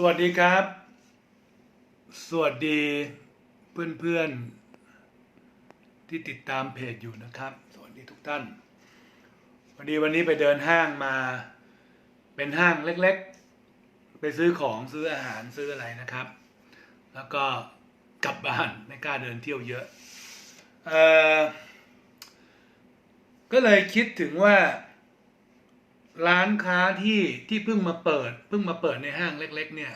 สวัสดีครับ สวัสดีเพื่อนๆ ที่ติดตามเพจอยู่นะครับ สวัสดีทุกท่านวันดีวันนี้ไปเดินห้างมาเป็นห้างเล็กๆ ไปซื้อของซื้ออาหารซื้ออะไรนะครับ แล้วก็กลับบ้านไม่กล้าเดินเที่ยวเยอะเออก็เลยคิดถึงว่า ร้านค้าที่ที่เพิ่งมาเปิด เพิ่งมาเปิดในห้างเล็ก ๆ เนี่ย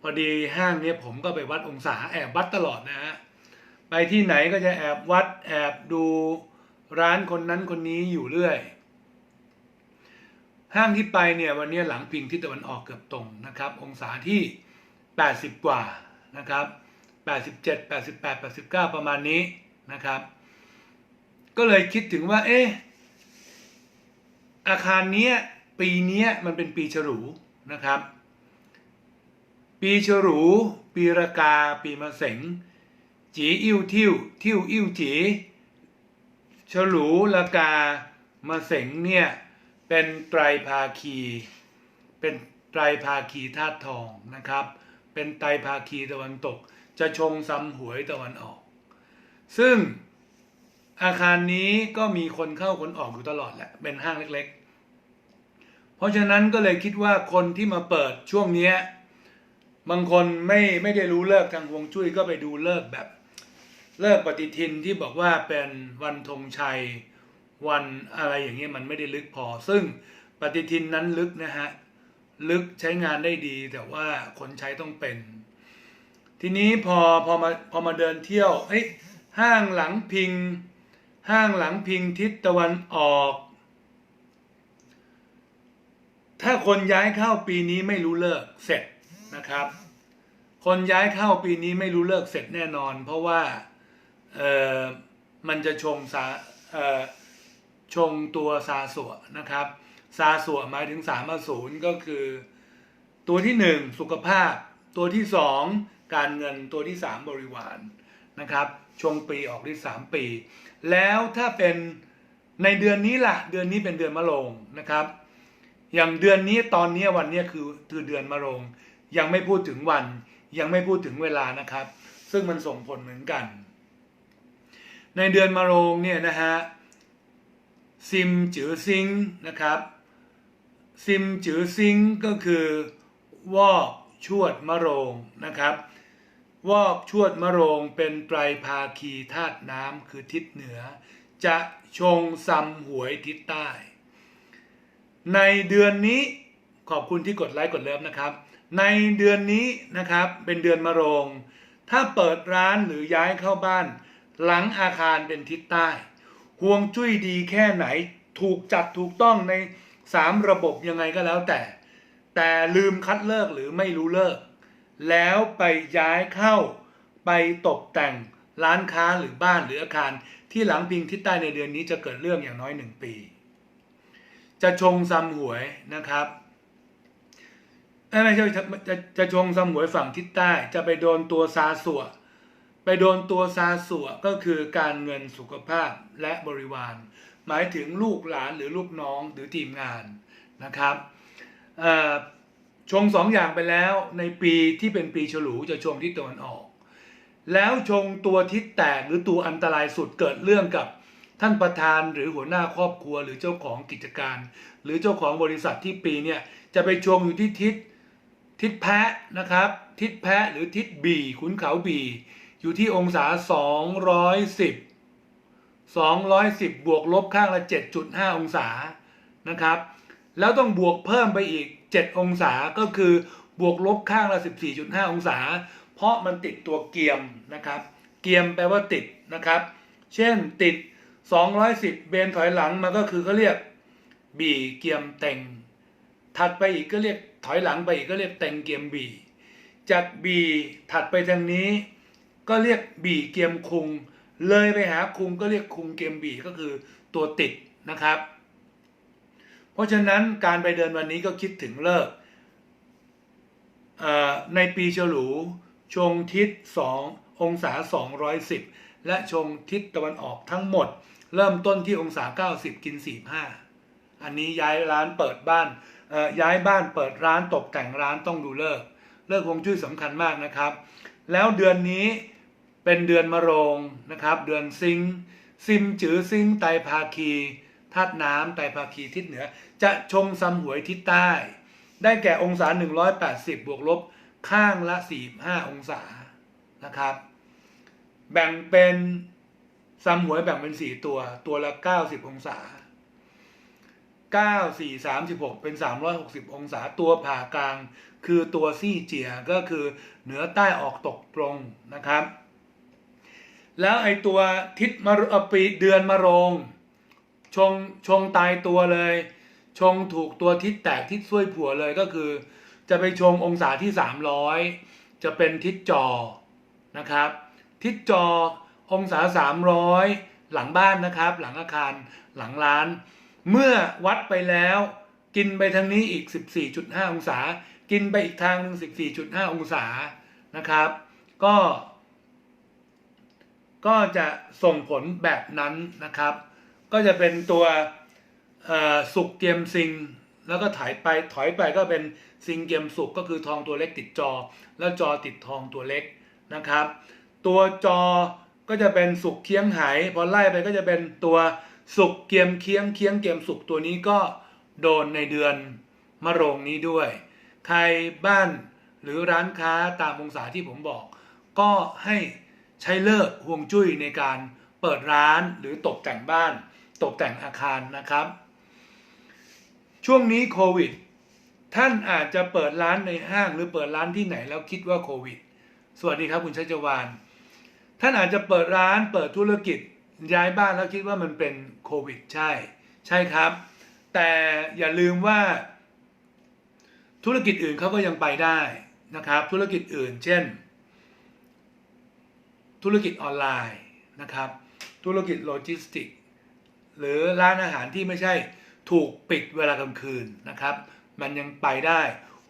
พอดีห้างเนี้ยผมก็ไปวัดองศาแอบวัดตลอดนะฮะไปที่ไหนก็จะแอบวัดแอบดูร้านคนนั้นคนนี้อยู่เรื่อย ห้างที่ไปเนี่ยวันนี้หลังพิงที่ตะวันออกเกือบตรงนะครับ องศาที่ 80 กว่านะครับ 87 88 89 ประมาณนี้นะครับ ก็เลยคิดถึงว่า เอ๊ะ อาคารนี้ปีนี้มันเป็นปีฉลูนะครับ ปีฉลูปีรากา ปีมะเสงจีอิ่วทิ่วทิ่วอิ่วจีฉลูรากามะเสงเนี่ยเป็นไตรภาคี เป็นไตรภาคีธาตุทองนะครับ เป็นไตรภาคีตะวันตก จะชงซ้ำหวยตะวันออก ซึ่งอาคารนี้ก็มีคนเข้าคนออกอยู่ตลอดแหละ เป็นห้างเล็ก เพราะฉะนั้นก็เลยคิดว่าคนที่มาเปิดช่วงนี้บางคนไม่ไม่ได้รู้เลิกทางฮวงจุ้ยก็ไปดูเลิกแบบ เลิกปฏิทินที่บอกว่าเป็นวันธงชัย วันอะไรอย่างเงี้ยมันไม่ได้ลึกพอ ซึ่งปฏิทินนั้นลึกนะฮะลึกใช้งานได้ดี แต่ว่าคนใช้ต้องเป็น ทีนี้พอพอมาพอมาเดินเที่ยวเฮ้ยห้างหลังพิง ห้างหลังพิงทิศตะวันออก ถ้าคนย้ายเข้าปีนี้ไม่รู้เลิกเสร็จนะครับ คนย้ายเข้าปีนี้ไม่รู้เลิกเสร็จแน่นอน เพราะว่าเออมันจะชงสาเออชงตัวซาสัวนะครับซาสัวหมายถึงสามอสูรก็คือ ตัวที่หนึ่งสุขภาพ ตัวที่สองการเงินตัวที่สามบริวารนะครับ ชงปีออกที่สามปี แล้วถ้าเป็นในเดือนนี้ล่ะ เดือนนี้เป็นเดือนมะโรงนะครับ อย่างเดือนนี้ตอนนี้วันนี้คือคือเดือนมะโรง ยังไม่พูดถึงวัน ยังไม่พูดถึงเวลานะครับ ซึ่งมันส่งผลเหมือนกัน ในเดือนมะโรงเนี่ยนะฮะซิมจือซิงนะครับซิมจือซิงก็คือวอกชวดมะโรงนะครับ วอกชวดมะโรงเป็นไตรภาคีธาตุน้ำคือทิศเหนือ จะชงซัมหวยทิศใต้ ในเดือนนี้ขอบคุณที่กดไลค์กดเลิฟนะครับ ในเดือนนี้นะครับเป็นเดือนมะโรง ถ้าเปิดร้านหรือย้ายเข้าบ้าน หลังอาคารเป็นทิศใต้ห่วงจุ้ยดีแค่ไหนถูกจัดถูกต้องในสามระบบยังไงก็แล้วแต่ แต่ลืมคัดเลิกหรือไม่รู้เลิก แล้วไปย้ายเข้าไปตกแต่งร้านค้าหรือบ้านหรืออาคาร ที่หลังพิงทิศใต้ในเดือนนี้จะเกิดเรื่องอย่างน้อยหนึ่งปี จะชงซัมหวยนะครับไม่ใช่จะจะจะชงซัมหวยฝั่งทิศใต้ จะไปโดนตัวซาสัวไปโดนตัวซาสัวก็คือการเงินสุขภาพและบริวาร หมายถึงลูกหลานหรือลูกน้องหรือทีมงานนะครับชงสองอย่างไปแล้วในปีที่เป็นปีฉลูจะชงทิศตะวันออก แล้วชงตัวทิศแตกหรือตัวอันตรายสุดเกิดเรื่องกับ ท่านประธานหรือหัวหน้าครอบครัวหรือเจ้าของกิจการ หรือเจ้าของบริษัทที่ปีเนี่ยจะไปชงอยู่ที่ทิศทิศแพะนะครับ ทิศแพะหรือทิศบีขุนเขาบี อยู่ที่องศา 210 210 บวกลบข้างละ 7.5 องศานะครับ แล้วต้องบวกเพิ่มไปอีก 7 องศาก็คือบวกลบข้างละ 14.5 องศา เพราะมันติดตัวเกียมนะครับ เกียมแปลว่าติดนะครับ เช่นติด 210 เบนถอยหลังมันก็คือเขาเรียกบีเกียมเต็ง ถัดไปอีกก็เรียกถอยหลังไปอีกก็เรียกเต็งเกียมบีจากบีถัดไปทางนี้ ก็เรียกบีเกียมคุง เลยไปหาคุงก็เรียกคุงเกียมบีก็คือตัวติดนะครับ เพราะฉะนั้นการไปเดินวันนี้ก็คิดถึงเลิกในปีฉลูชงทิศ2องศา 210 และชงทิศตะวันออกทั้งหมด เริ่มต้นที่องศา 90 กิน 45 อันนี้ย้ายร้านเปิดบ้านย้ายบ้านเปิดร้านตกแต่งร้านต้องดูเลิก เลิกฮวงจุ้ยสำคัญมากนะครับ แล้วเดือนนี้เป็นเดือนมะโรงนะครับ เดือนซิงซิมจือซิงไตภาคีธาตุน้ำไตภาคีทิศเหนือ จะชงซัมหวยทิศใต้ ได้แก่องศา 180 บวกลบข้างละ 45 องศานะครับ แบ่งเป็น ซัมหวยแบ่งเป็น4ตัว ตัวละ90องศา9 4 36เป็น360อยหกสิบองศาตัวผ่ากลาง คือตัวซี่เจียก็คือเหนือใต้ออกตกตรงนะครับ แล้วไอตัวทิศมะเอ่อปีเดือนมะโรงชงชงตายตัวเลย ชงถูกตัวทิศแตกทิศช่วยผัวเลยก็คือ จะไปชงองศาที่300จะเป็นทิศจอนะครับ ทิศจอ องศา 300 หลังบ้านนะครับ หลังอาคารหลังร้าน เมื่อวัดไปแล้ว กินไปทางนี้อีก 14.5 องศา กินไปอีกทางหนึ่ง14.5 องศานะครับ ก็ ก็จะส่งผลแบบนั้นนะครับ ก็จะเป็นตัวสุกเกียมซิง แล้วก็ถอยไปถอยไปก็เป็นซิงเกียมสุกก็คือทองตัวเล็กติดจอ แล้วจอติดทองตัวเล็กนะครับ ตัวจอ ก็จะเป็นสุกเคียงไหพอไล่ไปก็จะเป็นตัวสุกเกียมเคียงเคียงเกียมสุกตัวนี้ก็โดนในเดือนมะโรงนี้ด้วย ใครบ้านหรือร้านค้าตามองศาที่ผมบอก ก็ให้ใช้เลิกห่วงจุ้ยในการเปิดร้านหรือตกแต่งบ้าน ตกแต่งอาคารนะครับ ช่วงนี้โควิด ท่านอาจจะเปิดร้านในห้างหรือเปิดร้านที่ไหนแล้วคิดว่าโควิด สวัสดีครับคุณชัชวาน ท่านอาจจะเปิดร้านเปิดธุรกิจย้ายบ้านแล้วคิดว่ามันเป็นโควิด ใช่ ใช่ครับ แต่อย่าลืมว่า ธุรกิจอื่นเขาก็ยังไปได้นะครับ ธุรกิจอื่น เช่น ธุรกิจออนไลน์นะครับ ธุรกิจโลจิสติกหรือร้านอาหารที่ไม่ใช่ถูกปิดเวลากลางคืนนะครับ มันยังไปได้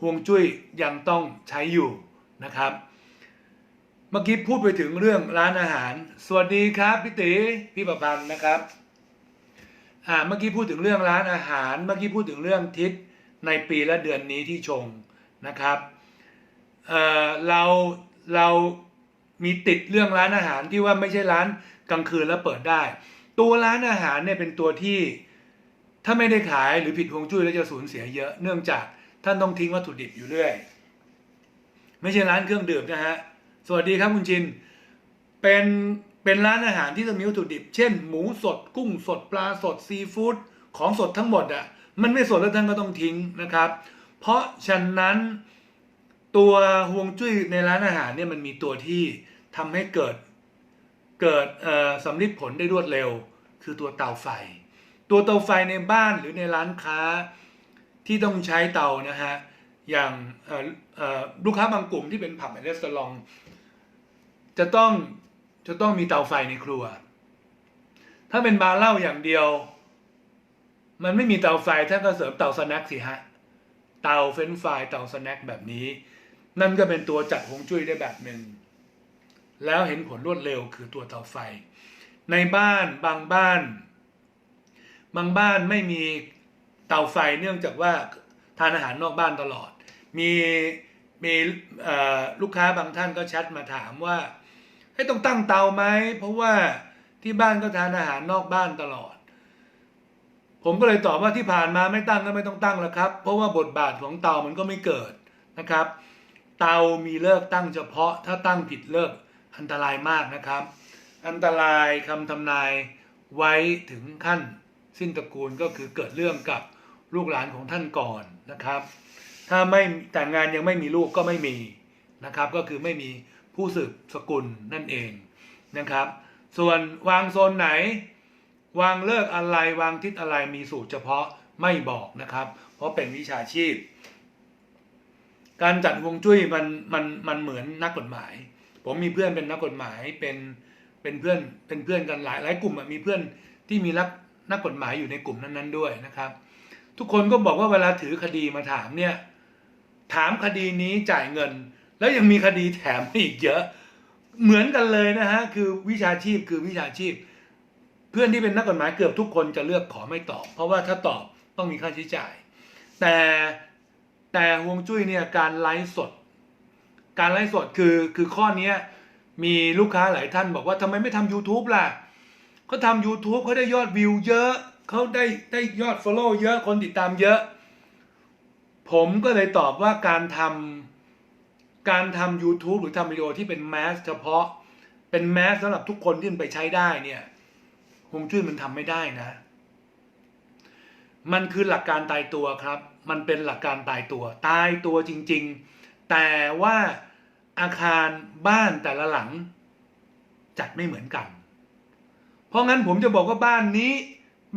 ห่วงจุ้ยยังต้องใช้อยู่นะครับ เมื่อกี้พูดไปถึงเรื่องร้านอาหาร สวัสดีครับพี่ติพี่ประพันธ์นะครับ อ่า เมื่อกี้พูดถึงเรื่องร้านอาหาร เมื่อกี้พูดถึงเรื่องทิศในปีและเดือนนี้ที่ชงนะครับ เอ่อ เรา เรามีติดเรื่องร้านอาหารที่ว่าไม่ใช่ร้านกลางคืนแล้วเปิดได้ ตัวร้านอาหารเนี่ยเป็นตัวที่ถ้าไม่ได้ขายหรือผิดฮวงจุ้ยแล้วจะสูญเสียเยอะ เนื่องจากท่านต้องทิ้งวัตถุดิบอยู่เรื่อย ไม่ใช่ร้านเครื่องดื่มนะฮะ สวัสดีครับคุณชิน เป็นเป็นร้านอาหารที่ต้องมีวัตถุดิบ เช่น หมูสด กุ้งสด ปลาสด ซีฟู้ด ของสดทั้งหมดอะ มันไม่สดแล้วท่านก็ต้องทิ้งนะครับ เพราะฉะนั้นตัวฮวงจุ้ยในร้านอาหารเนี่ยมันมีตัวที่ทำให้เกิดเกิดเอ่อสำลิดผลได้รวดเร็ว คือตัวเตาไฟ ตัวเตาไฟในบ้านหรือในร้านค้าที่ต้องใช้เตานะฮะอย่างเอ่อเอ่อลูกค้าบางกลุ่มที่เป็นผับและรีสอร์ท จะต้องจะต้องมีเตาไฟในครัว ถ้าเป็นบาร์เหล้าอย่างเดียว มันไม่มีเตาไฟท่านก็เสริมเตาสแน็คสิฮะ เตาเฟรนฟรายเตาสแน็คแบบนี้ นั่นก็เป็นตัวจัดฮวงจุ้ยได้แบบหนึ่ง แล้วเห็นผลรวดเร็วคือตัวเตาไฟ ในบ้านบางบ้าน บางบ้านไม่มีเตาไฟเนื่องจากว่าทานอาหารนอกบ้านตลอด มีมีลูกค้าบางท่านก็แชทมาถามว่า ให้ต้องตั้งเตาไหมเพราะว่าที่บ้านก็ทานอาหารนอกบ้านตลอด ผมก็เลยตอบว่าที่ผ่านมาไม่ตั้งก็ไม่ต้องตั้งแล้วครับ เพราะว่าบทบาทของเตามันก็ไม่เกิดนะครับ เตามีเลิกตั้งเฉพาะถ้าตั้งผิดเลิกอันตรายมากนะครับ อันตรายคำทำนายไว้ถึงขั้นสิ้นตระกูลก็คือเกิดเรื่องกับลูกหลานของท่านก่อนนะครับ ถ้าไม่แต่งงานยังไม่มีลูกก็ไม่มีนะครับ ก็คือไม่มี ผู้สืบสกุลนั่นเองนะครับ ส่วนวางโซนไหน วางเลิกอะไรวางทิศอะไรมีสูตรเฉพาะไม่บอกนะครับ เพราะเป็นวิชาชีพ การจัดวงจุ้ยมันมันมันเหมือนนักกฎหมาย ผมมีเพื่อนเป็นนักกฎหมายเป็นเป็นเพื่อนเป็นเพื่อนกันหลายหลายกลุ่มมีเพื่อนที่มีนักนักกฎหมายอยู่ในกลุ่มนั้น ๆ ด้วยนะครับ ทุกคนก็บอกว่าเวลาถือคดีมาถามเนี่ยถามคดีนี้จ่ายเงิน แล้วยังมีคดีแถมอีกเยอะ เหมือนกันเลยนะฮะ คือวิชาชีพคือวิชาชีพ เพื่อนที่เป็นนักกฎหมายเกือบทุกคนจะเลือกขอไม่ตอบ เพราะว่าถ้าตอบต้องมีค่าใช้จ่าย แต่แต่ฮวงจุ้ยเนี่ยการไลฟ์สด การไลฟ์สดคือคือข้อนี้มีลูกค้าหลายท่านบอกว่าทำไมไม่ทำ YouTube ล่ะเขาทำ YouTube เขาได้ยอดวิวเยอะเขาได้ได้ยอด Follow เยอะคนติดตามเยอะ ผมก็เลยตอบว่าการทำ การทำ YouTube หรือทำวิดีโอที่เป็นแมสเฉพาะ เป็นแมสสำหรับทุกคนที่มันไปใช้ได้เนี่ยฮวงจุ้ยมันทำไม่ได้นะ มันคือหลักการตายตัวครับ มันเป็นหลักการตายตัว ตายตัวจริง ๆ แต่ว่าอาคารบ้านแต่ละหลัง จัดไม่เหมือนกัน เพราะงั้นผมจะบอกว่าบ้านนี้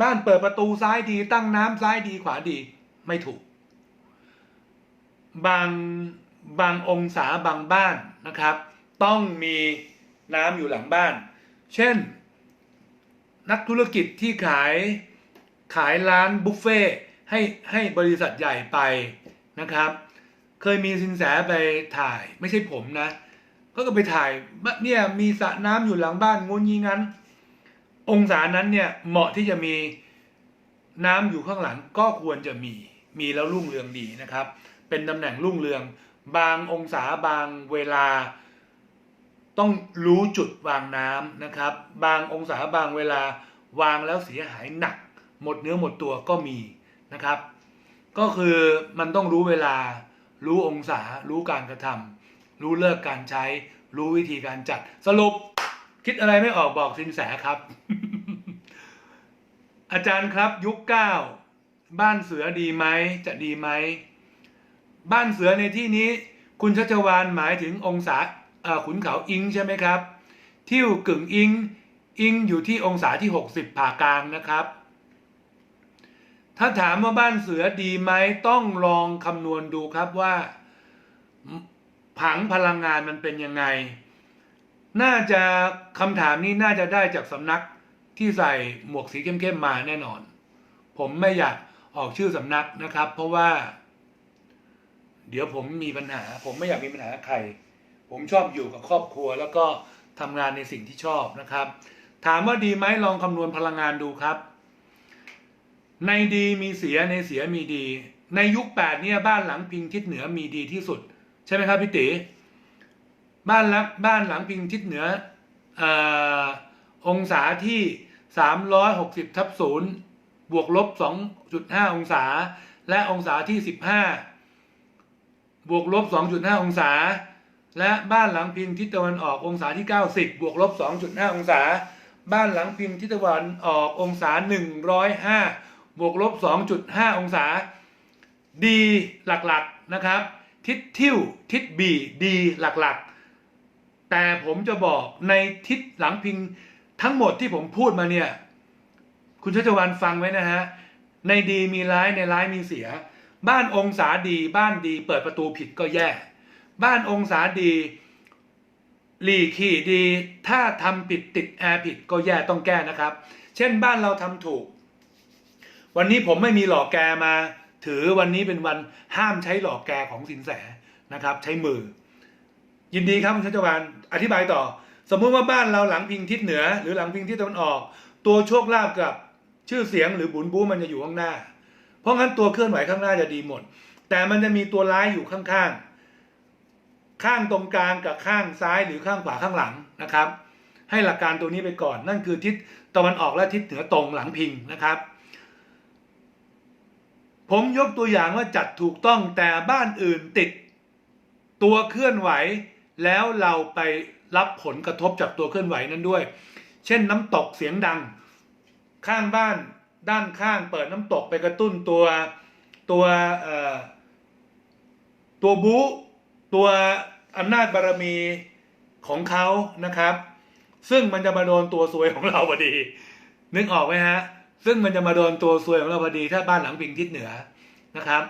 บ้านเปิดประตูซ้ายดี ตั้งน้ำซ้ายดีขวาดีไม่ถูก บาง บางองศาบางบ้านนะครับ ต้องมีน้ำอยู่หลังบ้าน เช่น นักธุรกิจที่ขายขายร้านบุฟเฟ่ให้ให้บริษัทใหญ่ไปนะครับ เคยมีสินแสไปถ่ายไม่ใช่ผมนะ ก็ก็ไปถ่ายเนี่ยมีสระน้ำอยู่หลังบ้านงุนยีงั้น องศานั้นเนี่ยเหมาะที่จะมีน้ำอยู่ข้างหลังก็ควรจะมีมีแล้วรุ่งเรืองดีนะครับ เป็นตำแหน่งรุ่งเรือง บางองศาบางเวลา ต้องรู้จุดวางน้ำนะครับ บางองศาบางเวลาวางแล้วเสียหายหนัก หมดเนื้อหมดตัวก็มีนะครับ ก็คือมันต้องรู้เวลา รู้องศา รู้การกระทำรู้เลิกการใช้ รู้วิธีการจัด สรุป คิดอะไรไม่ออกบอกสินแสครับ อาจารย์ครับยุคเก้าบ้านเสือดีไหมจะดีไหม บ้านเสือในที่นี้ คุณชัชวานหมายถึงองศาขุนเขาอิงใช่ไหมครับ ทิ่วกึ่งอิง อิงอยู่ที่องศาที่ 60ผ่ากลางนะครับ ถ้าถามว่าบ้านเสือดีไหมต้องลองคำนวณดูครับว่าผังพลังงานมันเป็นยังไง น่าจะคำถามนี้น่าจะได้จากสำนักที่ใส่หมวกสีเข้มๆมาแน่นอน ผมไม่อยากออกชื่อสำนักนะครับ เพราะว่า เดี๋ยวผมมีปัญหา ผมไม่อยากมีปัญหาใคร ผมชอบอยู่กับครอบครัว แล้วก็ทำงานในสิ่งที่ชอบนะครับ ถามว่าดีไหมลองคำนวณพลังงานดูครับ ในดีมีเสียในเสียมีดี ในยุคแปดเนี่ยบ้านหลังพิงทิศเหนือมีดีที่สุด ใช่ไหมครับพี่ติบ้านหลังบ้านหลังพิงทิศเหนือเออองศาที่ 360ทับศูนย์บวกลบ 2.5 องศา และองศาที่ 15 บวกลบ 2.5 องศา และบ้านหลังพิงทิศตะวันออกองศาที่ 90 บวกลบ 2.5 องศา บ้านหลังพิงทิศตะวันออกองศา 105 บวกลบ 2.5 องศาดีหลักๆนะครับ ทิศทิวทิศบีดีหลักๆ แต่ผมจะบอกในทิศหลังพิงทั้งหมดที่ผมพูดมาเนี่ย คุณชัชวันฟังไว้นะฮะ ในดีมีร้ายในร้ายมีเสีย บ้านองศาดีบ้านดีเปิดประตูผิดก็แย่ บ้านองศาดีหลีขี่ดี ถ้าทำผิดติดแอร์ผิดก็แย่ต้องแก้นะครับ เช่นบ้านเราทำถูก วันนี้ผมไม่มีหลอกแกมา ถือวันนี้เป็นวันห้ามใช้หลอกแกของสินแสนะครับ ใช้มือ ยินดีครับคุณชัชวานอธิบายต่อ สมมุติว่าบ้านเราหลังพิงทิศเหนือ หรือหลังพิงทิศตะวันออก ตัวโชคลาภกับชื่อเสียงหรือบุญบูมันจะอยู่ข้างหน้า เพราะงั้นตัวเคลื่อนไหวข้างหน้าจะดีหมด แต่มันจะมีตัวร้ายอยู่ข้างๆ ข้างตรงกลางกับข้างซ้ายหรือข้างขวาข้างหลังนะครับ ให้หลักการตัวนี้ไปก่อน นั่นคือทิศตะวันออกและทิศเหนือตรงหลังพิงนะครับ ผมยกตัวอย่างว่าจัดถูกต้องแต่บ้านอื่นติด ตัวเคลื่อนไหว แล้วเราไปรับผลกระทบจากตัวเคลื่อนไหวนั้นด้วย เช่นน้ำตกเสียงดัง ข้างบ้าน ด้านข้างเปิดน้ำตกไปกระตุ้นตัวตัวตัวบูตัวอำนาจบารมีของเขานะครับ ซึ่งมันจะมาโดนตัวซวยของเราพอดี นึกออกไหมฮะ ซึ่งมันจะมาโดนตัวซวยของเราพอดี ถ้าบ้านหลังพิงทิศเหนือนะครับ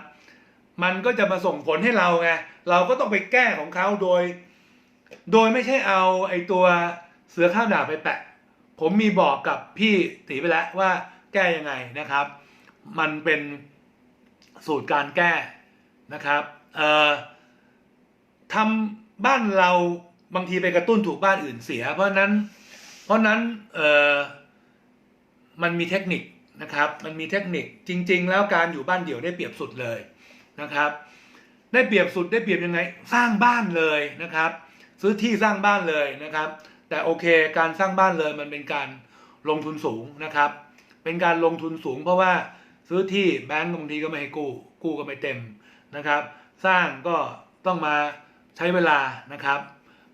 มันก็จะมาส่งผลให้เราไงเราก็ต้องไปแก้ของเขาโดย โดยไม่ใช่เอาไอ้ตัวเสือข้าวดาบไปแปะ ผมมีบอกกับพี่ตีไปแล้วว่า แก้ยังไงนะครับ มันเป็นสูตรการแก้นะครับเอ่อทำบ้านเราบางทีไปกระตุ้นถูกบ้านอื่นเสีย เพราะนั้นเพราะนั้นเอ่อมันมีเทคนิคนะครับ มันมีเทคนิคจริง ๆ แล้วการอยู่บ้านเดี่ยวได้เปรียบสุดเลยนะครับ ได้เปรียบสุดได้เปรียบยังไง สร้างบ้านเลยนะครับ ซื้อที่สร้างบ้านเลยนะครับ แต่โอเค การสร้างบ้านเลยมันเป็นการลงทุนสูงนะครับ เป็นการลงทุนสูง เพราะว่าซื้อที่แบงก์บางทีก็ไม่ให้กู้ กู้ก็ไม่เต็มนะครับ สร้างก็ต้องมาใช้เวลานะครับ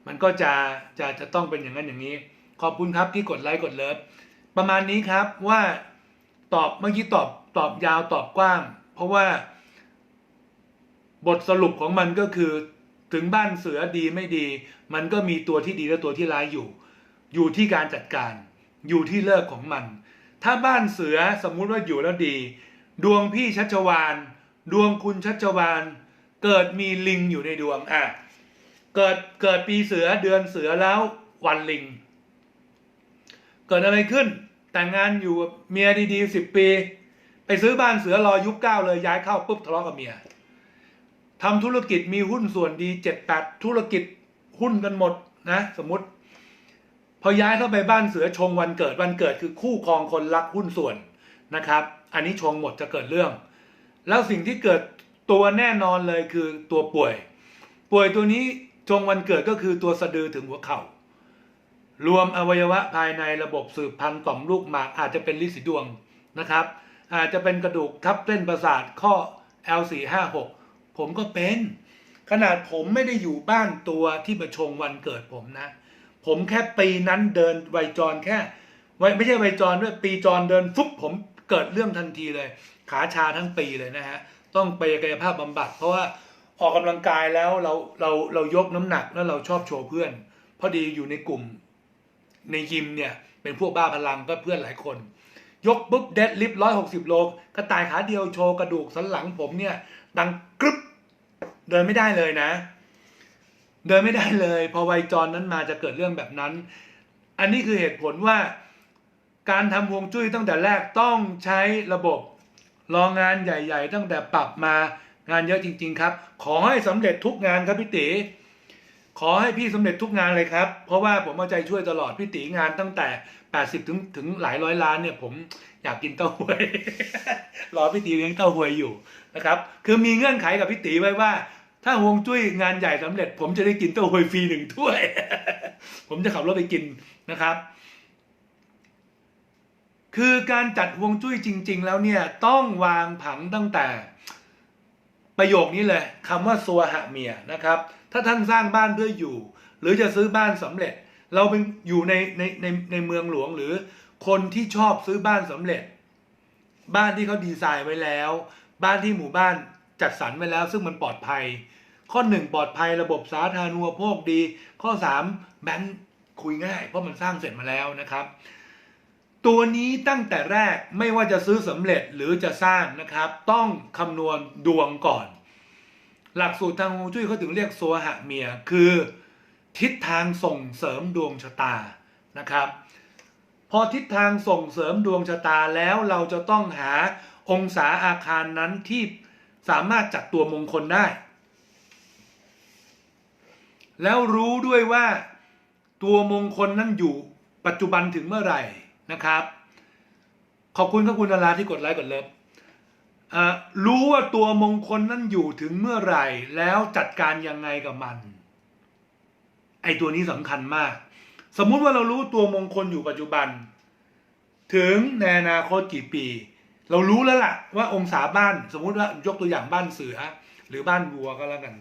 มันก็จะจะจะต้องเป็นอย่างนั้นอย่างนี้ ขอบคุณครับที่กดไลค์กดเลิฟประมาณนี้ครับว่าตอบเมื่อกี้ตอบตอบยาวตอบกว้าง เพราะว่า บทสรุปของมันก็คือถึงบ้านเสือดีไม่ดี มันก็มีตัวที่ดีและตัวที่ร้ายอยู่ อยู่ที่การจัดการ อยู่ที่เลิกของมัน ถ้าบ้านเสือสมมุติว่าอยู่แล้วดี ดวงพี่ชัชวานดวงคุณชัชวานเกิดมีลิงอยู่ในดวงอะเกิดเกิดปีเสือเดือนเสือแล้ววันลิง เกิดอะไรขึ้น แต่งงานอยู่เมียดีๆสิบปี ไปซื้อบ้านเสือรอยุคเก้าเลยย้ายเข้าปุ๊บทะเลาะกับเมียทำธุรกิจมีหุ้นส่วนดีเจ็ดแปดธุรกิจหุ้นกันหมดนะ สมมติ พอย้ายเข้าไปบ้านเสือชงวันเกิดวันเกิดคือคู่ครองคนรักหุ้นส่วนนะครับ อันนี้ชงหมดจะเกิดเรื่อง แล้วสิ่งที่เกิดตัวแน่นอนเลยคือตัวป่วย ป่วยตัวนี้ชงวันเกิดก็คือตัวสะดือถึงหัวเข่ารวมอวัยวะภายในระบบสืบพันธุ์ต่อมลูกหมากอาจจะเป็นลิสีดวงนะครับ อาจจะเป็นกระดูกทับเส้นประสาทข้อ L456 ผมก็เป็น ขนาดผมไม่ได้อยู่บ้านตัวที่มาชงวันเกิดผมนะ ผมแค่ปีนั้นเดินไวยจรแค่ไวไม่ใช่ไวยจรด้วยปีจรเดินฟุบผมเกิดเรื่องทันทีเลย ขาชาทั้งปีเลยนะฮะต้องไปกายภาพบำบัด เพราะว่าออกกำลังกายแล้วเราเราเรายกน้ำหนักแล้วเราชอบโชว์เพื่อน พอดีอยู่ในกลุ่มในยิมเนี่ยเป็นพวกบ้าพลังก็เพื่อนหลายคน ยกปุ๊บเดดลิฟร้อยหกสิบโลกระต่ายขาเดียวโชว์กระดูกสันหลังผมเนี่ย ดังกรึบเดินไม่ได้เลยนะ เดินไม่ได้เลย พอวัยจรนั้นมาจะเกิดเรื่องแบบนั้น อันนี้คือเหตุผลว่า การทำฮวงจุ้ยตั้งแต่แรกต้องใช้ระบบรองงานใหญ่ ๆ ตั้งแต่ปรับมางานเยอะจริง ๆ ครับ ขอให้สำเร็จทุกงานครับพี่ตีขอให้พี่สำเร็จทุกงานเลยครับ เพราะว่าผมเอาใจช่วยตลอดพี่ตีงานตั้งแต่ 80 ถึงถึงหลายร้อยล้านเนี่ย ผมอยากกินเต้าหวย รอพี่ตีเลี้ยงเต้าหวยอยู่นะครับ คือมีเงื่อนไขกับพี่ตีไว้ว่า ถ้าฮวงจุ้ยงานใหญ่สำเร็จ ผมจะได้กินเต้าหวยฟรีหนึ่งถ้วย ผมจะขับรถไปกินนะครับ คือการจัดฮวงจุ้ยจริง ๆ แล้วเนี่ยต้องวางผังตั้งแต่ ประโยคนี้เลยคำว่าสัวหะเมียนะครับ ถ้าท่านสร้างบ้านเพื่ออยู่ หรือจะซื้อบ้านสำเร็จ เราเป็นอยู่ในในในในเมืองหลวงหรือคนที่ชอบซื้อบ้านสำเร็จ บ้านที่เขาดีไซน์ไว้แล้ว บ้านที่หมู่บ้าน จัดสรรไว้แล้ว ซึ่งมันปลอดภัย ข้อหนึ่งปลอดภัยระบบสาธารณูปโภคดี ข้อสามแบงค์คุยง่าย เพราะมันสร้างเสร็จมาแล้วนะครับ ตัวนี้ตั้งแต่แรกไม่ว่าจะซื้อสำเร็จหรือจะสร้างนะครับ ต้องคำนวณดวงก่อน หลักสูตรทางฮวงจุ้ยเขาถึงเรียกโซหะเมียคือ ทิศทางส่งเสริมดวงชะตานะครับพอทิศทางส่งเสริมดวงชะตาแล้วเราจะต้องหาองศาอาคารนั้นที่ สามารถจัดตัวมงคลได้ แล้วรู้ด้วยว่าตัวมงคลนั้นอยู่ปัจจุบันถึงเมื่อไหร่นะครับ ขอบคุณครับคุณดาราที่กดไลค์กดเลิฟรู้ว่าตัวมงคลนั้นอยู่ถึงเมื่อไหร่ แล้วจัดการยังไงกับมัน ไอตัวนี้สำคัญมาก สมมุติว่าเรารู้ตัวมงคลอยู่ปัจจุบัน ถึงในอนาคตกี่ปี เรารู้แล้วล่ะ ว่าองศาบ้านสมมุติว่ายกตัวอย่างบ้านเสือ หรือบ้านวัวก็แล้วกัน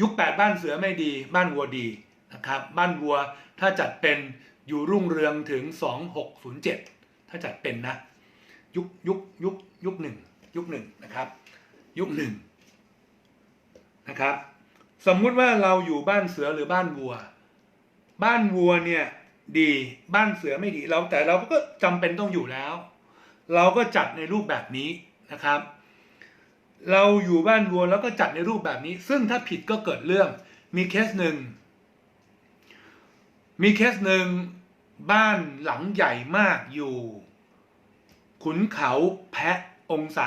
ยุคแปดบ้านเสือไม่ดี บ้านวัวดีนะครับ บ้านวัวถ้าจัดเป็นอยู่รุ่งเรืองถึงสองหกศูนย์เจ็ดถ้าจัดเป็นนะ ยุคยุคยุคยุคหนึ่งยุคหนึ่งนะครับ ยุคหนึ่งนะครับ สมมุติว่าเราอยู่บ้านเสือหรือบ้านวัว บ้านวัวเนี่ยดีบ้านเสือไม่ดีเราแต่เราก็จำเป็นต้องอยู่แล้ว เราก็จัดในรูปแบบนี้นะครับ เราอยู่บ้านวัวแล้วก็จัดในรูปแบบนี้ ซึ่งถ้าผิดก็เกิดเรื่อง มีเคสหนึ่ง มีเคสหนึ่งบ้านหลังใหญ่มากอยู่ ขุนเขาแพะองศา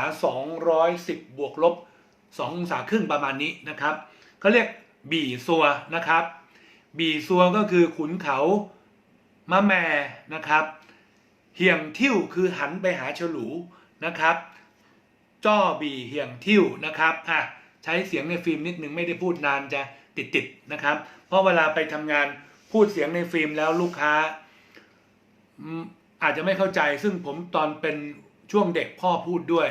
210 บวกลบ 2 องศาครึ่งประมาณนี้นะครับเขาเรียกบีซัวนะครับ บีซัวก็คือขุนเขามะแมนะครับ เหี่ยงทิ่วคือหันไปหาฉลูนะครับ จ้อบีเหี่ยงทิ่วนะครับอะใช้เสียงในฟิล์มนิดนึงไม่ได้พูดนานจะติดติดๆนะครับ เพราะเวลาไปทำงานพูดเสียงในฟิล์มแล้วลูกค้าอาจจะไม่เข้าใจซึ่งผมตอนเป็นช่วงเด็กพ่อพูดด้วย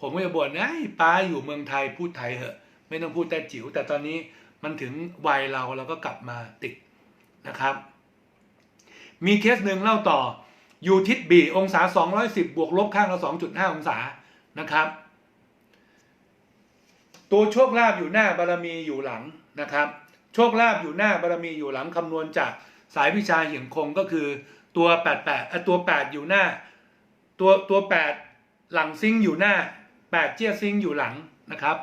ผมก็จะบ่นไอ้ป้าอยู่เมืองไทยพูดไทยเหอะ ไม่ต้องพูดแต่จิ๋วแต่ตอนนี้มันถึงวัยเราเราก็กลับมาติดนะครับ มีเคสหนึ่งเล่าต่อ อยู่ทิศบีองศา 210 บวกลบข้างละ2.5 องศานะครับ ตัวโชคลาภอยู่หน้าบารมีอยู่หลังนะครับ โชคลาภอยู่หน้าบารมีอยู่หลังคำนวณจากสายวิชาเหี่ยงคงก็คือตัว 88ตัว 8 อยู่หน้า ตัวตัว 8 หลังซิงอยู่หน้า 8 เจี้ยซิงอยู่หลังนะครับ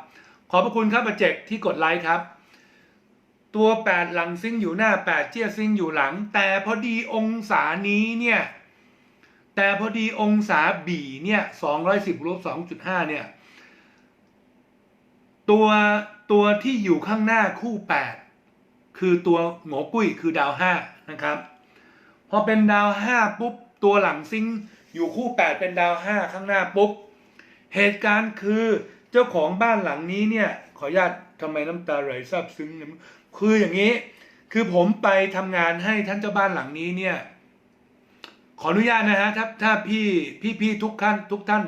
ขอบพระคุณครับประเจกที่กดไลค์ครับตัว 8 หลังซิงอยู่หน้า 8 เจี้ยซิงอยู่หลัง แต่พอดีองศานี้เนี่ย แต่พอดีองศาบีเนี่ย210ลบ2.5เนี่ย ตัวตัวที่อยู่ข้างหน้าคู่8คือตัวโงกุ้ยคือดาว5นะครับ พอเป็นดาว5ปุ๊บ ตัวหลังซิงอยู่คู่8เป็นดาว5ข้างหน้าปุ๊บ เหตุการณ์คือเจ้าของบ้านหลังนี้เนี่ย ขออนุญาตทำไมน้ำตาไหลซาบซึ้ง คืออย่างนี้ คือผมไปทำงานให้ท่านเจ้าบ้านหลังนี้เนี่ย ขออนุญาตนะฮะถ้าถ้าพี่พี่พี่ทุกท่านทุกท่าน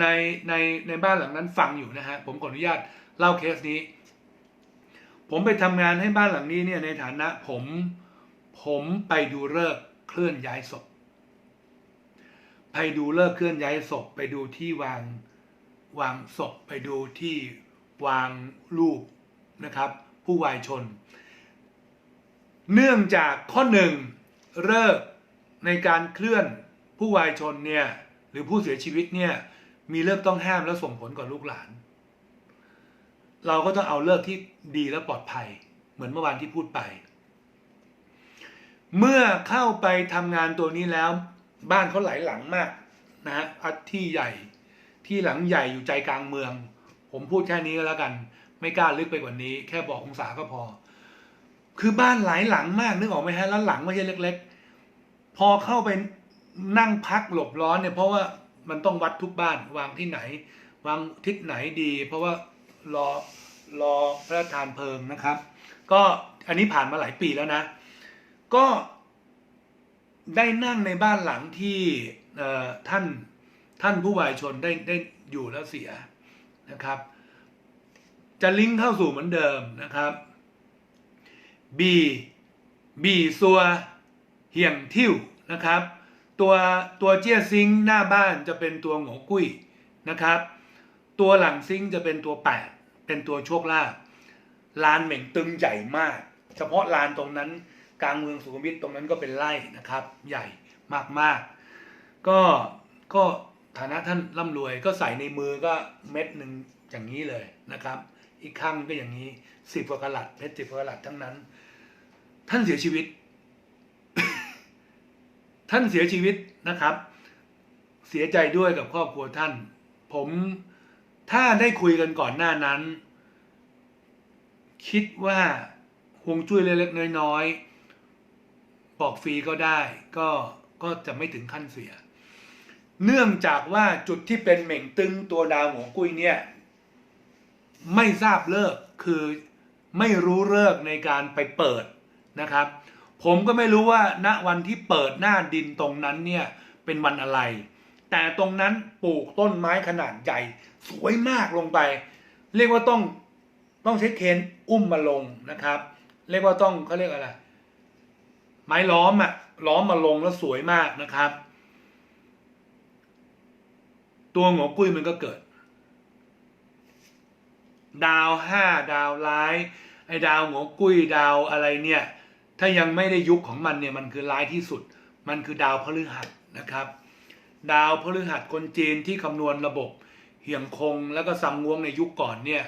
ในในในบ้านหลังนั้นฟังอยู่นะฮะผมขออนุญาตเล่าเคสนี้ ผมไปทำงานให้บ้านหลังนี้เนี่ยในฐานะผมผมไปดูเลิกเคลื่อนย้ายศพ ไปดูเลิกเคลื่อนย้ายศพ ไปดูที่วางวางศพไปดูที่วางรูปนะครับ ผู้วายชน เนื่องจากข้อหนึ่งเลิก ในการเคลื่อนผู้วายชนเนี่ยหรือผู้เสียชีวิตเนี่ยมีเลิกต้องห้ามและส่งผลก่อลูกหลาน เราก็ต้องเอาเลิกที่ดีและปลอดภัย เหมือนเมื่อวานที่พูดไป เมื่อเข้าไปทำงานตัวนี้แล้ว บ้านเขาหลายหลังมากนะฮะที่ใหญ่ที่หลังใหญ่อยู่ใจกลางเมือง ผมพูดแค่นี้ก็แล้วกัน ไม่กล้าลึกไปกว่านี้ แค่บอกองศาก็พอ คือบ้านหลายหลังมากนึกออกไหมฮะแล้วหลังไม่ใช่เล็ก พอเข้าไปนั่งพักหลบร้อนเนี่ยเพราะว่ามันต้องวัดทุกบ้านวางที่ไหน วางทิศไหนดี เพราะว่ารอรอพระราชทานเพลิงนะครับ ก็อันนี้ผ่านมาหลายปีแล้วนะ ก็ได้นั่งในบ้านหลังที่ท่านท่านผู้วายชนได้ได้อยู่แล้วเสียนะครับ จะลิงก์เข้าสู่เหมือนเดิมนะครับ B B ซัว เหี่ยงทิ่วนะครับ ตัวตัวเจี้ยซิงหน้าบ้านจะเป็นตัวโงกุ้ยนะครับ ตัวหลังซิงจะเป็นตัว8เป็นตัวโชคลาภลานเหม่งตึงใหญ่มาก เฉพาะลานตรงนั้นกลางเมืองสุขุมวิทตรงนั้นก็เป็นไร่นะครับ ใหญ่มากๆ ก็ก็ฐานะท่านร่ำรวยก็ใส่ในมือก็เม็ดหนึ่งอย่างนี้เลยนะครับ อีกข้างก็อย่างนี้สิบกว่ากะลัดเพชรสิบกว่ากะลัดทั้งนั้น ท่านเสียชีวิต ท่านเสียชีวิตนะครับ เสียใจด้วยกับครอบครัวท่าน ผมถ้าได้คุยกันก่อนหน้านั้น คิดว่าฮวงจุ้ยเล็กๆน้อยๆบอกฟรีก็ได้ ก็ก็จะไม่ถึงขั้นเสีย เนื่องจากว่าจุดที่เป็นเหม่งตึงตัวดาวหัวกุ้ยเนี่ย ไม่ทราบเลิกคือไม่รู้เลิกในการไปเปิดนะครับ ผมก็ไม่รู้ว่าณวันที่เปิดหน้าดินตรงนั้นเนี่ยเป็นวันอะไร แต่ตรงนั้นปลูกต้นไม้ขนาดใหญ่สวยมากลงไป เรียกว่าต้องต้องใช้เคนอุ้มมาลงนะครับ เรียกว่าต้องเขาเรียกอะไร ไม้ล้อมอะล้อมมาลงแล้วสวยมากนะครับ ตัวหงอกุ้ยมันก็เกิด ดาวห้าดาวร้ายไอ้ดาวหงอกุ้ยดาวอะไรเนี่ย ถ้ายังไม่ได้ยุคของมันเนี่ยมันคือร้ายที่สุด มันคือดาวพฤหัสนะครับ ดาวพฤหัสคนจีนที่คำนวณระบบเหี่ยงคงแล้วก็ซัมงวงในยุคก่อนเนี่ย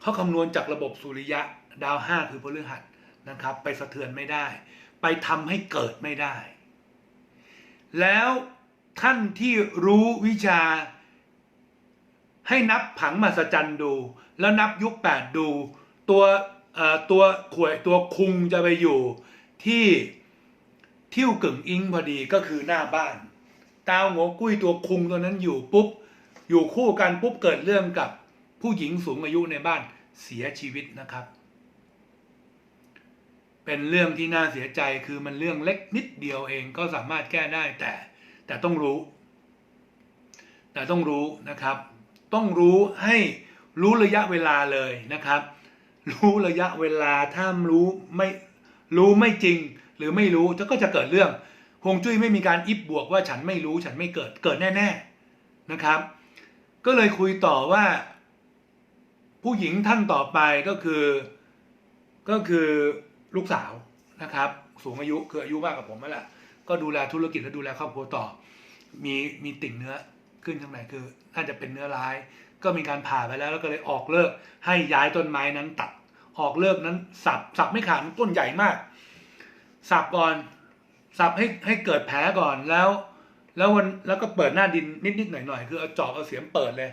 เขาคำนวณจากระบบสุริยะดาวห้าคือพฤหัสนะครับ ไปสะเทือนไม่ได้ ไปทำให้เกิดไม่ได้ แล้วท่านที่รู้วิชา ให้นับผังมหัศจรรย์ดู แล้วนับยุคแปดดู ตัว ตัวขวยตัวคุงจะไปอยู่ที่ทิ่วกึ่งอิงพอดีก็คือหน้าบ้านดาวหัวกุ้ยตัวคุงตัวนั้นอยู่ปุ๊บอยู่คู่กันปุ๊บเกิดเรื่องกับผู้หญิงสูงอายุในบ้านเสียชีวิตนะครับ เป็นเรื่องที่น่าเสียใจคือมันเรื่องเล็กนิดเดียวเองก็สามารถแก้ได้แต่แต่ต้องรู้ แต่ต้องรู้นะครับ ต้องรู้ให้รู้ระยะเวลาเลยนะครับ รู้ระยะเวลาถ้ารู้ไม่รู้ไม่จริง หรือไม่รู้ก็จะเกิดเรื่องฮวงจุ้ยไม่มีการอิบบวกว่าฉันไม่รู้ฉันไม่เกิดเกิดแน่ ๆนะครับ ก็เลยคุยต่อว่า ผู้หญิงท่านต่อไปก็คือ ก็คือลูกสาวนะครับ สูงอายุคืออายุมากกว่าผมนั่นแหละก็ดูแลธุรกิจและดูแลครอบครัวต่อ มีมีติ่งเนื้อขึ้นข้างในคือน่าจะเป็นเนื้อร้าย ก็มีการผ่าไปแล้วแล้วก็เลยออกเลิกให้ย้ายต้นไม้นั้นตัด ออกเลิกนั้น สับสับไม่ขาดมันต้นใหญ่มาก สับก่อน สับให้ให้เกิดแผลก่อนแล้ว แล้ววันแล้วก็เปิดหน้าดินนิดนิดหน่อยหน่อยคือเอาจอบเอาเสียมเปิดเลย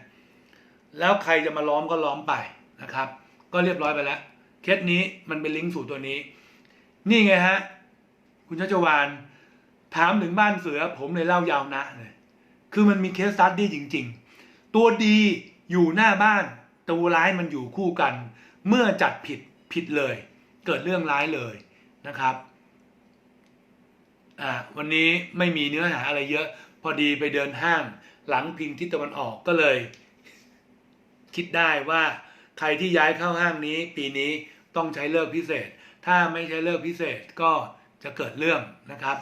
แล้วใครจะมาล้อมก็ล้อมไปนะครับ ก็เรียบร้อยไปแล้วเคสนี้มันเป็นลิงก์สู่ตัวนี้ นี่ไงฮะคุณชัชวานถามถึงบ้านเสือ ผมเลยเล่ายาวนะเลยคือมันมีเคสสตัดดี้จริง ๆ ตัวดีอยู่หน้าบ้าน ตัวร้ายมันอยู่คู่กัน เมื่อจัดผิดผิดเลย เกิดเรื่องร้ายเลยนะครับอ่าวันนี้ไม่มีเนื้อหาอะไรเยอะ พอดีไปเดินห้างหลังพิงทิศตะวันออกก็เลย คิดได้ว่าใครที่ย้ายเข้าห้างนี้ ปีนี้ต้องใช้เลิกพิเศษ ถ้าไม่ใช้เลิกพิเศษก็จะเกิดเรื่องนะครับ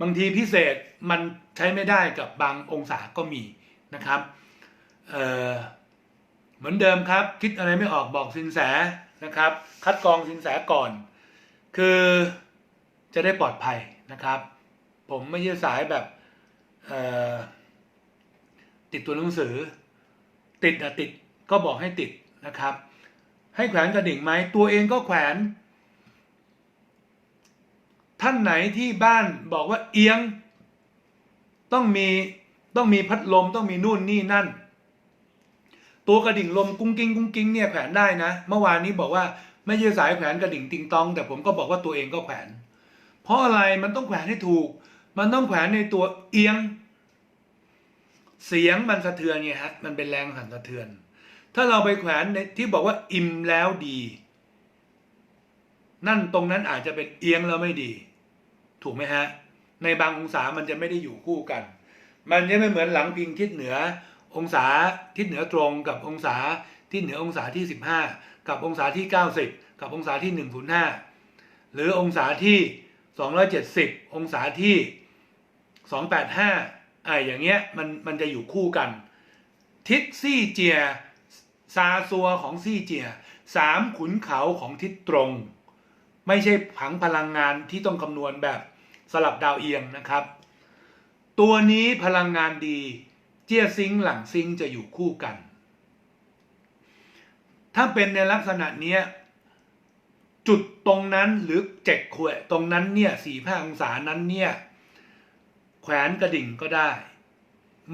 บางทีพิเศษมันใช้ไม่ได้กับบางองศาก็มีนะครับเอ่อ เหมือนเดิมครับ คิดอะไรไม่ออกบอกสินแสนะครับ คัดกรองสินแสก่อน คือจะได้ปลอดภัยนะครับ ผมไม่ใช่สายแบบติดตัวหนังสือ ติดอะติดก็บอกให้ติดนะครับ ให้แขวนกระดิ่งไหมตัวเองก็แขวน ท่านไหนที่บ้านบอกว่าเอียง ต้องมีต้องมีพัดลมต้องมีนู่นนี่นั่น ตัวกระดิ่งลมกุ้งกิ้งกุ้งกิ้งเนี่ยแขวนได้นะ เมื่อวานนี้บอกว่าไม่ใช่สายแขวนกระดิ่งติงตอง แต่ผมก็บอกว่าตัวเองก็แขวน เพราะอะไรมันต้องแขวนให้ถูก มันต้องแขวนในตัวเอียง เสียงมันสะเทือนไงฮะมันเป็นแรงสั่นสะเทือน ถ้าเราไปแขวนในที่บอกว่าอิ่มแล้วดี นั่นตรงนั้นอาจจะเป็นเอียงแล้วไม่ดี ถูกไหมฮะ ในบางองศามันจะไม่ได้อยู่คู่กัน มันจะไม่เหมือนหลังพิงทิศเหนือ องศาทิศเหนือตรงกับองศาที่เหนือองศาที่ 15 กับองศาที่ 90 กับองศาที่ 105 หรือองศาที่ 270 องศาที่ 285ไอ้อย่างเงี้ยมันมันจะอยู่คู่กัน ทิศซี่เจียซาซัวของซี่เจียสามขุนเขาของทิศตรง ไม่ใช่ผังพลังงานที่ต้องคำนวณแบบสลับดาวเอียงนะครับ ตัวนี้พลังงานดี เจียซิงหลังซิงจะอยู่คู่กัน ถ้าเป็นในลักษณะเนี้ยจุดตรงนั้นหรือเจ็กขวตรงนั้นเนี่ยสี่ห้าองศานั้นเนี่ยแขวนกระดิ่งก็ได้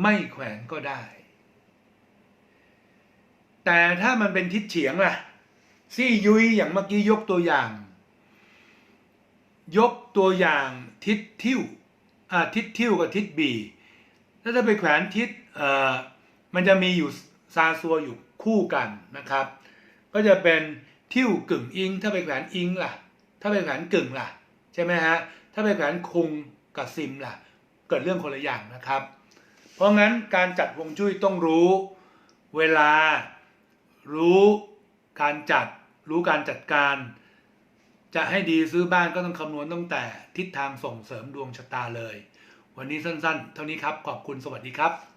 ไม่แขวนก็ได้ แต่ถ้ามันเป็นทิศเฉียงล่ะซี่ยุยอย่างเมื่อกี้ยกตัวอย่าง ยกตัวอย่างทิศทิวอ่าทิศทิวกับทิศบีถ้าจะไปแขวนทิศ มันจะมีอยู่ซาซัวอยู่คู่กันนะครับ ก็จะเป็นทิวกึ่งอิง ถ้าไปแขวนอิงล่ะ ถ้าไปแขวนกึ่งล่ะ ใช่ไหมฮะ ถ้าไปแขวนคุงกับซิมล่ะ เกิดเรื่องคนละอย่างนะครับ เพราะงั้นการจัดวงจุ้ยต้องรู้ เวลา รู้การจัด รู้การจัดการ จะให้ดีซื้อบ้านก็ต้องคำนวณตั้งแต่ทิศทางส่งเสริมดวงชะตาเลย วันนี้สั้นๆ เท่านี้ครับ ขอบคุณสวัสดีครับ